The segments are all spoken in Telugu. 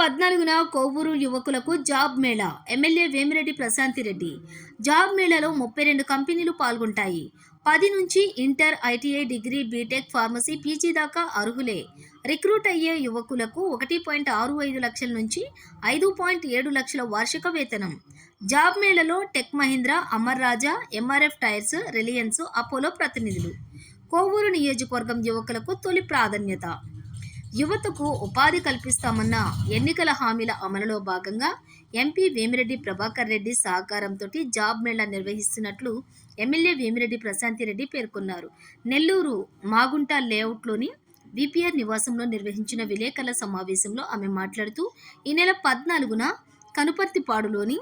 పద్నాలుగున కొవ్వూరు యువకులకు job mela. MLA Vemireddy Prashanthi Reddy. Job మేళాలో ముప్పై రెండు కంపెనీలు పాల్గొంటాయి. పది నుంచి inter ITI degree BTech pharmacy PG దాకా అర్హులే. రిక్రూట్ అయ్యే యువకులకు ఒకటి పాయింట్ ఆరు ఐదు లక్షల నుంచి ఐదు పాయింట్ ఏడు లక్షల వార్షిక వేతనం. Job మేళలో tech Mahindra Amar Raja MRF tyres Reliance Apollo ప్రతినిధులు. కోవూరు నియోజకవర్గం యువకులకు తొలి ప్రాధాన్యత. యువతకు ఉపాధి కల్పిస్తామన్న ఎన్నికల హామీల అమలులో భాగంగా ఎంపీ వేమిరెడ్డి ప్రభాకర్ రెడ్డి సహకారంతో జాబ్ మేళా నిర్వహిస్తున్నట్లు ఎమ్మెల్యే వేమిరెడ్డి ప్రశాంతి రెడ్డి పేర్కొన్నారు. నెల్లూరు మాగుంట లేఅవుట్లోని విపిఆర్ నివాసంలో నిర్వహించిన విలేకరుల సమావేశంలో ఆమె మాట్లాడుతూ ఈ నెల పద్నాలుగున కనుపర్తిపాడులోని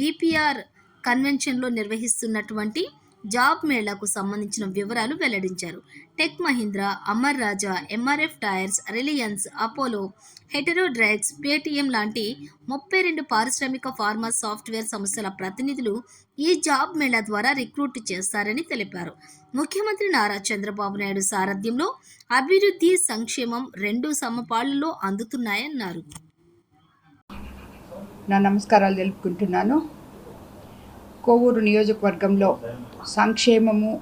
విపిఆర్ కన్వెన్షన్లో నిర్వహిస్తున్నటువంటి జాబ్ మేళాకు సంబంధించిన వివరాలు వెల్లడించారు. Tech Mahindra Amar Raja MRF tyres Reliance Apollo Hetero drugs Paytm లాంటి ముప్పై రెండు పారిశ్రామిక ఫార్మా సాఫ్ట్వేర్ సంస్థల ప్రతినిధులు ఈ జాబ్ మేళా ద్వారా రిక్రూట్ చేస్తారని తెలిపారు. ముఖ్యమంత్రి నారా చంద్రబాబు నాయుడు సారథ్యంలో అభివృద్ధి సంక్షేమం రెండు సమపాళ్ళలో అందుతున్నాయన్నారు. నా నమస్కారాలు తెలుపుకుంటున్నాను. కోవూరు నియోజకవర్గంలో సంక్షేమము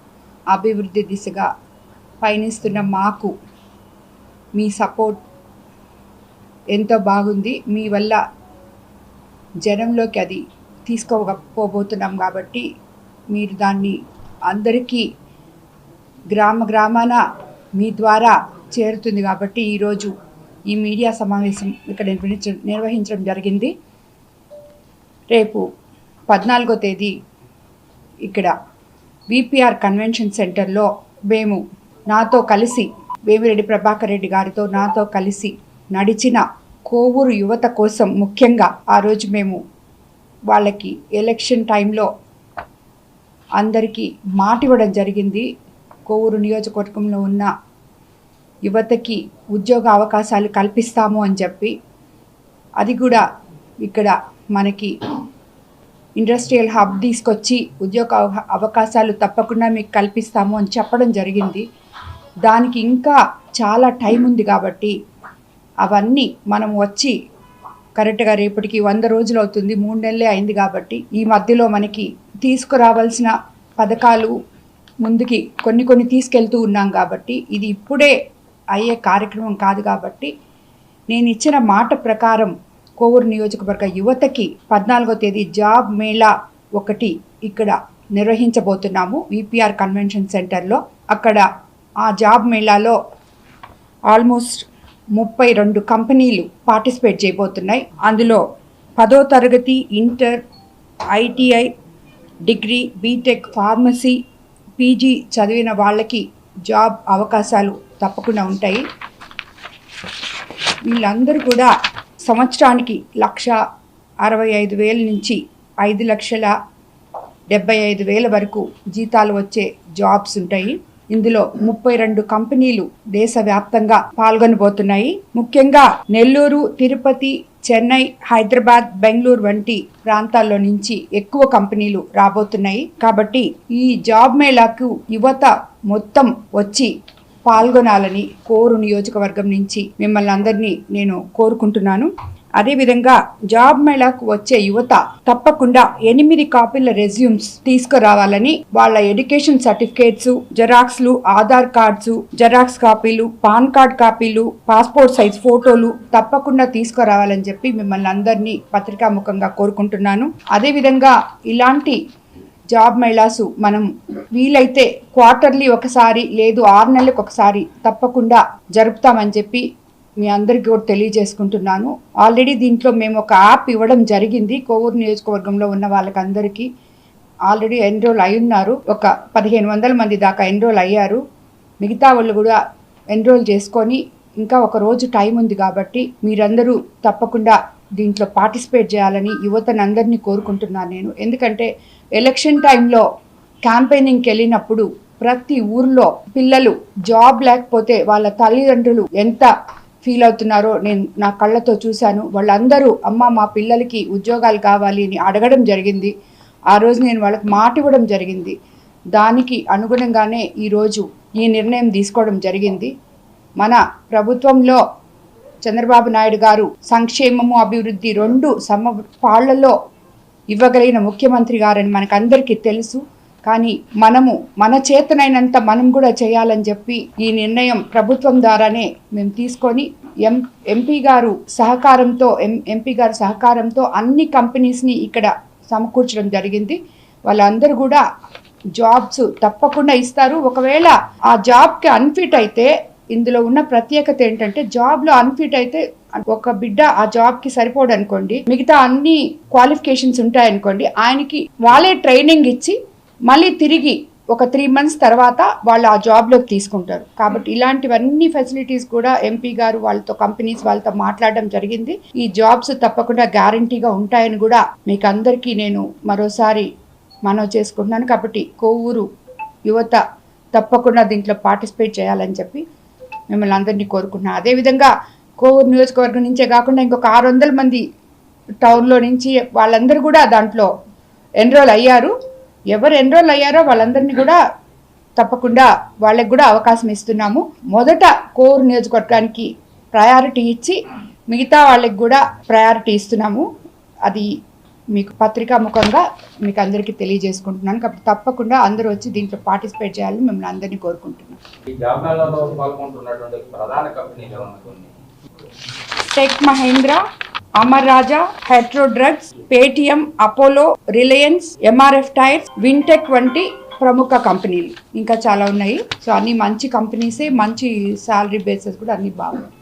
అభివృద్ధి దిశగా పయనిస్తున్న మాకు మీ సపోర్ట్ ఎంతో బాగుంది. మీ వల్ల జనంలోకి అది తీసుకోకపోబోతున్నాం కాబట్టి మీరు దాన్ని అందరికీ గ్రామ గ్రామాన మీ ద్వారా చేరుతుంది కాబట్టి ఈరోజు ఈ మీడియా సమావేశం ఇక్కడ నిర్వహించ నిర్వహించడం జరిగింది. రేపు పద్నాలుగో తేదీ ఇక్కడ విపిఆర్ కన్వెన్షన్ సెంటర్లో మేము నాతో కలిసి వేమిరెడ్డి ప్రభాకర్ రెడ్డి గారితో నాతో కలిసి నడిచిన కోవూరు యువత కోసం ముఖ్యంగా ఆ రోజు మేము వాళ్ళకి ఎలక్షన్ టైంలో అందరికీ మాట ఇవ్వడం జరిగింది. కోవూరు నియోజకవర్గంలో ఉన్న యువతకి ఉద్యోగ అవకాశాలు కల్పిస్తాము అని చెప్పి అది కూడా ఇక్కడ మనకి ఇండస్ట్రియల్ హబ్ తీసుకొచ్చి ఉద్యోగ అవకాశాలు తప్పకుండా మీకు కల్పిస్తాము అని చెప్పడం జరిగింది. దానికి ఇంకా చాలా టైం ఉంది కాబట్టి అవన్నీ మనం వచ్చి కరెక్ట్గా రేపటికి వంద రోజులు అవుతుంది మూడు నెలలే అయింది కాబట్టి ఈ మధ్యలో మనకి తీసుకురావాల్సిన పథకాలు ముందుకి కొన్ని కొన్ని తీసుకెళ్తూ ఉన్నాం కాబట్టి ఇది ఇప్పుడే అయ్యే కార్యక్రమం కాదు కాబట్టి నేను ఇచ్చిన మాట ప్రకారం కోవూరు నియోజకవర్గ యువతకి పద్నాలుగో తేదీ జాబ్ మేళా ఒకటి ఇక్కడ నిర్వహించబోతున్నాము. విపిఆర్ కన్వెన్షన్ సెంటర్లో అక్కడ ఆ జాబ్ మేళాలో ఆల్మోస్ట్ ముప్పై రెండు కంపెనీలు పార్టిసిపేట్ చేయబోతున్నాయి. అందులో పదో తరగతి inter ITI degree BTech pharmacy PG చదివిన వాళ్ళకి జాబ్ అవకాశాలు తప్పకుండా ఉంటాయి. వీళ్ళందరూ కూడా సంవత్సరానికి లక్ష అరవై ఐదు వేల నుంచి ఐదు లక్షల డెబ్బై ఐదు వేల వరకు జీతాలు వచ్చే జాబ్స్ ఉంటాయి. ఇందులో ముప్పై రెండు కంపెనీలు దేశవ్యాప్తంగా పాల్గొనబోతున్నాయి. ముఖ్యంగా నెల్లూరు తిరుపతి చెన్నై హైదరాబాద్ బెంగళూరు వంటి ప్రాంతాల్లో నుంచి ఎక్కువ కంపెనీలు రాబోతున్నాయి. కాబట్టి ఈ జాబ్ మేళాకు యువత మొత్తం వచ్చి పాల్గొనాలని కోరు నియోజకవర్గం నుంచి మిమ్మల్ని అందరినీ నేను కోరుకుంటున్నాను. అదేవిధంగా జాబ్ మేళాకు వచ్చే యువత తప్పకుండా ఎనిమిది కాపీల రెజ్యూమ్స్ తీసుకురావాలని వాళ్ళ ఎడ్యుకేషన్ సర్టిఫికేట్స్ జెరాక్స్లు ఆధార్ కార్డ్స్ జెరాక్స్ కాపీలు పాన్ కార్డ్ కాపీలు పాస్పోర్ట్ సైజ్ ఫోటోలు తప్పకుండా తీసుకురావాలని చెప్పి మిమ్మల్ని అందరినీ పత్రికాముఖంగా కోరుకుంటున్నాను. అదేవిధంగా ఇలాంటి జాబ్ మేళాసు మనం వీలైతే క్వార్టర్లీ ఒకసారి లేదు ఆరు నెలలకు ఒకసారి తప్పకుండా జరుపుతామని చెప్పి మీ అందరికీ కూడా తెలియజేసుకుంటున్నాను. ఆల్రెడీ దీంట్లో మేము ఒక యాప్ ఇవ్వడం జరిగింది. కోవూరు నియోజకవర్గంలో ఉన్న వాళ్ళకందరికీ ఆల్రెడీ ఎన్రోల్ అయి ఉన్నారు. ఒక పదిహేను వందల మంది దాకా ఎన్రోల్ అయ్యారు. మిగతా వాళ్ళు కూడా ఎన్రోల్ చేసుకొని ఇంకా ఒక రోజు టైం ఉంది కాబట్టి మీరందరూ తప్పకుండా దీంట్లో పార్టిసిపేట్ చేయాలని యువతను అందరినీ కోరుకుంటున్నాను నేను. ఎందుకంటే ఎలక్షన్ టైంలో క్యాంపెయినింగ్కి వెళ్ళినప్పుడు ప్రతి ఊర్లో పిల్లలు జాబ్ లేకపోతే వాళ్ళ తల్లిదండ్రులు ఎంత ఫీల్ అవుతున్నారో నేను నా కళ్ళతో చూశాను. వాళ్ళందరూ అమ్మ మా పిల్లలకి ఉద్యోగాలు కావాలి అని అడగడం జరిగింది. ఆ రోజు నేను వాళ్ళకి మాట ఇవ్వడం జరిగింది. దానికి అనుగుణంగానే ఈరోజు ఈ నిర్ణయం తీసుకోవడం జరిగింది. మన ప్రభుత్వంలో చంద్రబాబు నాయుడు గారు సంక్షేమము అభివృద్ధి రెండు సమపాళ్ళలో ఇవ్వగలిగిన ముఖ్యమంత్రి గారని మనకందరికీ తెలుసు. కానీ మనము మన చేతనైనంత మనం కూడా చేయాలని చెప్పి ఈ నిర్ణయం ప్రభుత్వం ద్వారానే మేము తీసుకొని ఎం ఎంపీ గారు సహకారంతో ఎం ఎంపీ గారు సహకారంతో అన్ని కంపెనీస్ని ఇక్కడ సమకూర్చడం జరిగింది. వాళ్ళందరూ కూడా జాబ్స్ తప్పకుండా ఇస్తారు. ఒకవేళ ఆ జాబ్కి అన్ఫిట్ అయితే ఇందులో ఉన్న ప్రత్యేకత ఏంటంటే జాబ్లో అన్ఫిట్ అయితే ఒక బిడ్డ ఆ జాబ్కి సరిపోడు అనుకోండి మిగతా అన్ని క్వాలిఫికేషన్స్ ఉంటాయనుకోండి ఆయనకి వాళ్ళే ట్రైనింగ్ ఇచ్చి మళ్ళీ తిరిగి ఒక త్రీ మంత్స్ తర్వాత వాళ్ళు ఆ జాబ్లోకి తీసుకుంటారు. కాబట్టి ఇలాంటివన్నీ ఫెసిలిటీస్ కూడా ఎంపీ గారు వాళ్ళతో కంపెనీస్ వాళ్ళతో మాట్లాడడం జరిగింది. ఈ జాబ్స్ తప్పకుండా గ్యారంటీగా ఉంటాయని కూడా మీకు అందరికీ నేను మరోసారి మనవి చేసుకుంటున్నాను. కాబట్టి కొవ్వూరు యువత తప్పకుండా దీంట్లో పార్టిసిపేట్ చేయాలని చెప్పి మిమ్మల్ని అందరినీ కోరుకుంటున్నాను అదేవిధంగా కోవూరు నియోజకవర్గం నుంచే కాకుండా ఇంకొక ఆరు వందల మంది టౌన్లో నుంచి వాళ్ళందరూ కూడా దాంట్లో ఎన్రోల్ అయ్యారు. ఎవరు ఎన్రోల్ అయ్యారో వాళ్ళందరినీ కూడా తప్పకుండా వాళ్ళకి కూడా అవకాశం ఇస్తున్నాము. మొదట కోవూరు నియోజకవర్గానికి ప్రయారిటీ ఇచ్చి మిగతా వాళ్ళకి కూడా ప్రయారిటీ ఇస్తున్నాము. అది మీకు పత్రికా ముఖంగా మీకు అందరికీ తెలియజేసుకుంటున్నాను. కాబట్టి తప్పకుండా అందరూ వచ్చి దీంట్లో పార్టిసిపేట్ చేయాలని మిమ్మల్ని అందరినీ కోరుకుంటున్నాను. ఈ పాల్గొంటున్నటువంటి ప్రధాన కంపెనీలు tech Mahindra Amar Raja Hetero drugs Paytm Apollo Reliance MRF tyres Wintech వంటి ప్రముఖ కంపెనీలు. ఇంకా చాలా ఉన్నాయి. సో అన్ని మంచి కంపెనీసే మంచి శాలరీ బేసెస్ కూడా అన్ని బాగున్నాయి.